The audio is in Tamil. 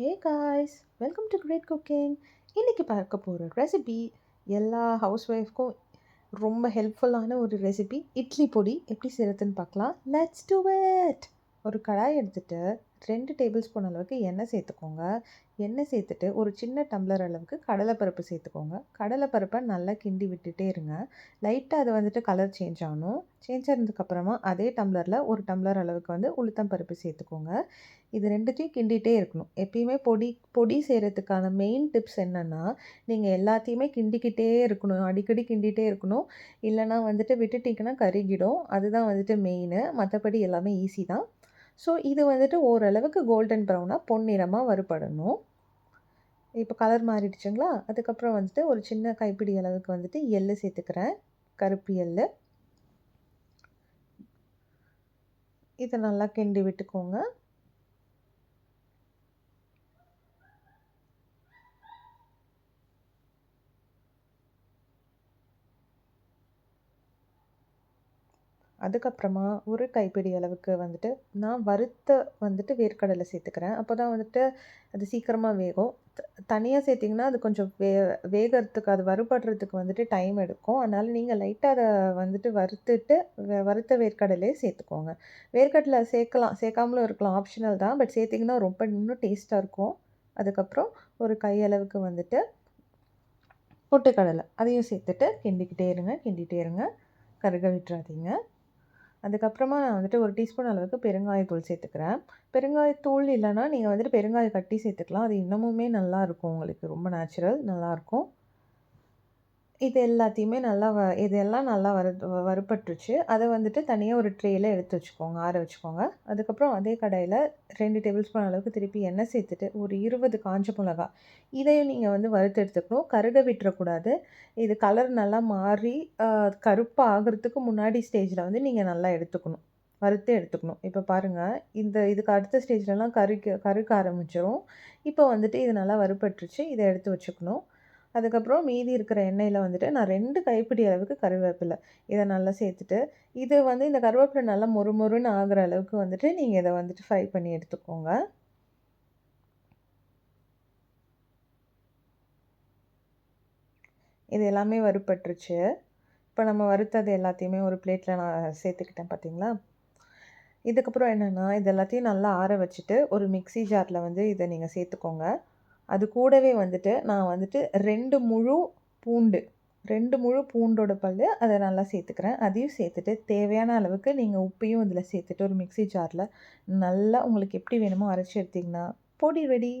Hey guys welcome to great cooking இன்றைக்கி பார்க்க போகிற ரெசிபி எல்லா ஹவுஸ் ஒய்ஃப்க்கும் ரொம்ப ஹெல்ப்ஃபுல்லான ஒரு ரெசிபி இட்லி பொடி எப்படி செய்கிறதுன்னு பார்க்கலாம். லெட்ஸ் டூ இட் ஒரு கடாய் எடுத்துகிட்டு ரெண்டு டேபிள் ஸ்பூன் அளவுக்கு எண்ணெய் சேர்த்துக்கோங்க. எண்ணெய் சேர்த்துட்டு ஒரு சின்ன டம்ளர் அளவுக்கு கடலைப்பருப்பு சேர்த்துக்கோங்க. கடலைப்பருப்பை நல்லா கிண்டி விட்டுட்டே இருங்க. லைட்டாக அது வந்துட்டு கலர் சேஞ்ச் ஆகணும். சேஞ்ச் ஆனதுக்கப்புறமா அதே டம்ளரில் ஒரு டம்ளர் அளவுக்கு வந்து உளுத்தம் பருப்பு சேர்த்துக்கோங்க. இது ரெண்டுத்தையும் கிண்டிகிட்டே இருக்கணும். எப்பயுமே பொடி பொடி செய்கிறதுக்கான மெயின் டிப்ஸ் என்னென்னா நீங்கள் எல்லாத்தையுமே கிண்டிக்கிட்டே இருக்கணும். அடிக்கடி கிண்டிகிட்டே இருக்கணும். இல்லைனா வந்துட்டு விட்டுட்டிங்கன்னா கருகிடும். அதுதான் வந்துட்டு மெயின் மற்றபடி எல்லாமே ஈஸி தான். ஸோ இது வந்துட்டு ஓரளவுக்கு கோல்டன் ப்ரௌனாக பொன்னிறமாக வறுபடணும். இப்போ கலர் மாறிடுச்சுங்களா? அதுக்கப்புறம் வந்துட்டு ஒரு சின்ன கைப்பிடி அளவுக்கு வந்துட்டு எள்ளு சேர்த்துக்கிறேன். கருப்பு எள்ளு. இதை நல்லா கிண்டி விட்டுக்கோங்க. அதுக்கப்புறமா ஒரு கைப்பிடி அளவுக்கு வந்துட்டு நான் வறுத்த வந்துட்டு வேர்க்கடலை சேர்த்துக்கிறேன். அப்போ தான் வந்துட்டு அது சீக்கிரமாக வேகும். தனியாக சேர்த்திங்கன்னா அது கொஞ்சம் வே வேகிறதுக்கு அது வறுபடுறதுக்கு வந்துட்டு டைம் எடுக்கும். அதனால் நீங்கள் லைட்டாக அதை வந்துட்டு வறுத்துட்டு வறுத்த வேர்க்கடலையே சேர்த்துக்கோங்க. வேர்க்கடலை சேர்க்கலாம். சேர்க்காமலும் இருக்கலாம். ஆப்ஷனல் தான். பட் சேர்த்திங்கன்னா ரொம்ப இன்னும் டேஸ்ட்டாக இருக்கும். அதுக்கப்புறம் ஒரு கையளவுக்கு வந்துட்டு பொட்டுக்கடலை அதையும் சேர்த்துட்டு கிண்டிக்கிட்டே இருங்க. கிண்டிகிட்டே இருங்க. கருக விட்டுறாதீங்க அதுக்கப்புறமா நான் வந்துட்டு ஒரு டீஸ்பூன் அளவுக்கு பெருங்காயத்தூள் சேர்த்துக்கிறேன். பெருங்காயத்தூள் இல்லைனா நீங்கள் வந்துட்டு பெருங்காயம் கட்டி சேர்த்துக்கலாம். அது இன்னமுமே நல்லாயிருக்கும் உங்களுக்கு. ரொம்ப நேச்சுரல் நல்லாயிருக்கும் இது எல்லாத்தையுமே நல்லா வ இதெல்லாம் நல்லா வறு வறுபட்டுருச்சு. அதை வந்துட்டு தனியாக ஒரு ட்ரேயில் எடுத்து வச்சுக்கோங்க ஆற வச்சுக்கோங்க. அதுக்கப்புறம் அதே கடையில் ரெண்டு டேபிள் ஸ்பூன் அளவுக்கு திருப்பி எண்ணெய் சேர்த்துட்டு ஒரு இருபது காஞ்ச மிளகா. இதையும் நீங்கள் வந்து வறுத்து எடுத்துக்கணும். கருக விட்டுறக்கூடாது. இது கலர் நல்லா மாறி கருப்பாக ஆகிறதுக்கு முன்னாடி ஸ்டேஜில் வந்து நீங்கள் நல்லா எடுத்துக்கணும். வறுத்து எடுத்துக்கணும். இப்போ பாருங்கள் இந்த இதுக்கு அடுத்த ஸ்டேஜ்லலாம் கருக்க கருக்க ஆரம்பிச்சிடும் இப்போ வந்துட்டு இது நல்லா வறுப்பட்டுருச்சு இதை எடுத்து வச்சுக்கணும். அதுக்கப்புறம் மீதி இருக்கிற எண்ணெயில் வந்துட்டு நான் ரெண்டு கைப்பிடி அளவுக்கு கருவேப்பிலை இதை நல்லா சேர்த்துட்டு இது வந்து இந்த கருவேப்பிலை நல்லா மொறு மொறுன்னு ஆகிற அளவுக்கு வந்துட்டு நீங்கள் இதை வந்துட்டு ஃப்ரை பண்ணி எடுத்துக்கோங்க. இது எல்லாமே வறுப்பட்டுருச்சு இப்போ நம்ம வறுத்தது எல்லாத்தையுமே ஒரு பிளேட்டில் நான் சேர்த்துக்கிட்டேன் பார்த்தீங்களா? இதுக்கப்புறம் என்னென்னா இது எல்லாத்தையும் நல்லா ஆற வச்சுட்டு ஒரு மிக்சி ஜாரில் வந்து இதை நீங்கள் சேர்த்துக்கோங்க. அது கூடவே வந்துட்டு நான் வந்துட்டு ரெண்டு முழு பூண்டு ரெண்டு முழு பூண்டோட பல் அதை நல்லா சேர்த்துக்கிறேன். அதையும் சேர்த்துட்டு தேவையான அளவுக்கு நீங்கள் உப்பையும் இதில் சேர்த்துட்டு ஒரு மிக்சி ஜாரில் நல்லா உங்களுக்கு எப்படி வேணுமோ அரைச்சி எடுத்திங்கன்னா பொடி ரெடி